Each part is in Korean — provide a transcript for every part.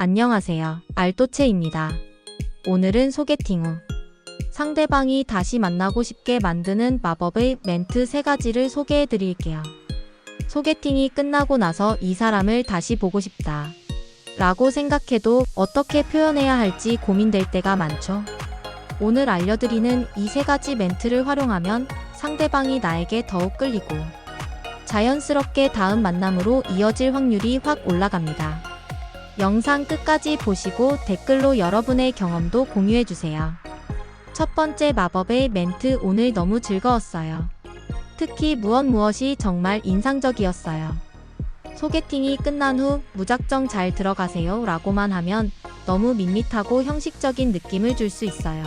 안녕하세요. 알토체입니다. 오늘은 소개팅 후 상대방이 다시 만나고 싶게 만드는 마법의 멘트 3가지를 소개해 드릴게요. 소개팅이 끝나고 나서 이 사람을 다시 보고 싶다. 라고 생각해도 어떻게 표현해야 할지 고민될 때가 많죠. 오늘 알려드리는 이 세 가지 멘트를 활용하면 상대방이 나에게 더욱 끌리고 자연스럽게 다음 만남으로 이어질 확률이 확 올라갑니다. 영상 끝까지 보시고 댓글로 여러분의 경험도 공유해주세요. 첫 번째 마법의 멘트 오늘 너무 즐거웠어요. 특히 무엇 무엇이 정말 인상적이었어요. 소개팅이 끝난 후 무작정 잘 들어가세요 라고만 하면 너무 밋밋하고 형식적인 느낌을 줄 수 있어요.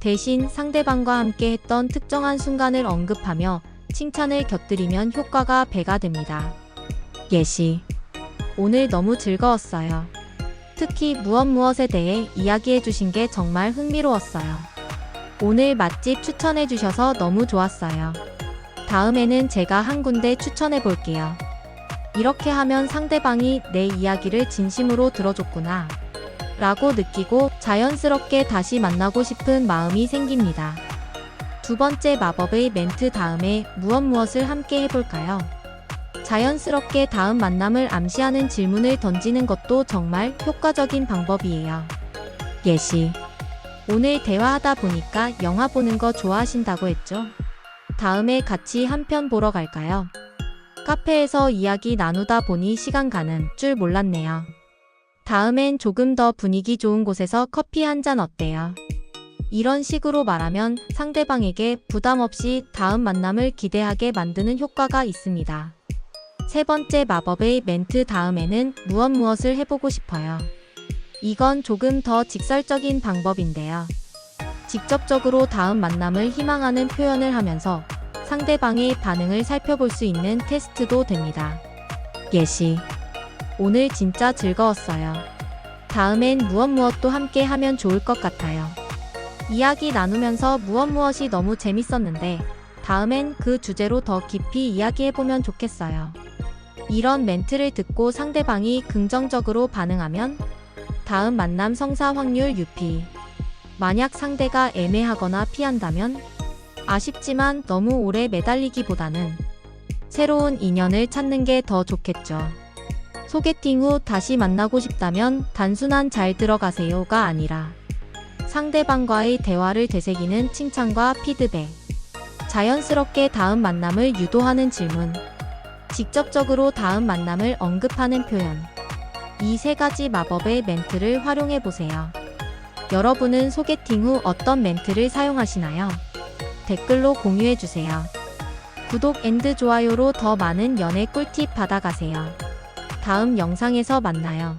대신 상대방과 함께 했던 특정한 순간을 언급하며 칭찬을 곁들이면 효과가 배가 됩니다. 예시. 오늘 너무 즐거웠어요. 특히 무엇 무엇에 대해 이야기해 주신 게 정말 흥미로웠어요. 오늘 맛집 추천해 주셔서 너무 좋았어요. 다음에는 제가 한 군데 추천해 볼게요. 이렇게 하면 상대방이 내 이야기를 진심으로 들어줬구나. 라고 느끼고 자연스럽게 다시 만나고 싶은 마음이 생깁니다. 두 번째 마법의 멘트 다음에 무엇 무엇을 함께 해볼까요? 자연스럽게 다음 만남을 암시하는 질문을 던지는 것도 정말 효과적인 방법이에요. 예시. 오늘 대화하다 보니까 영화 보는 거 좋아하신다고 했죠? 다음에 같이 한 편 보러 갈까요? 카페에서 이야기 나누다 보니 시간 가는 줄 몰랐네요. 다음엔 조금 더 분위기 좋은 곳에서 커피 한 잔 어때요? 이런 식으로 말하면 상대방에게 부담 없이 다음 만남을 기대하게 만드는 효과가 있습니다. 세 번째 마법의 멘트 다음에는 무엇 무엇을 해보고 싶어요. 이건 조금 더 직설적인 방법인데요. 직접적으로 다음 만남을 희망하는 표현을 하면서 상대방의 반응을 살펴볼 수 있는 테스트도 됩니다. 예시. 오늘 진짜 즐거웠어요. 다음엔 무엇 무엇도 함께 하면 좋을 것 같아요. 이야기 나누면서 무엇 무엇이 너무 재밌었는데 다음엔 그 주제로 더 깊이 이야기해보면 좋겠어요. 이런 멘트를 듣고 상대방이 긍정적으로 반응하면 다음 만남 성사 확률 유피. 만약 상대가 애매하거나 피한다면 아쉽지만 너무 오래 매달리기보다는 새로운 인연을 찾는 게 더 좋겠죠. 소개팅 후 다시 만나고 싶다면 단순한 잘 들어가세요가 아니라 상대방과의 대화를 되새기는 칭찬과 피드백, 자연스럽게 다음 만남을 유도하는 질문, 직접적으로 다음 만남을 언급하는 표현. 이 세 가지 마법의 멘트를 활용해 보세요. 여러분은 소개팅 후 어떤 멘트를 사용하시나요? 댓글로 공유해 주세요. 구독 앤드 좋아요로 더 많은 연애 꿀팁 받아가세요. 다음 영상에서 만나요.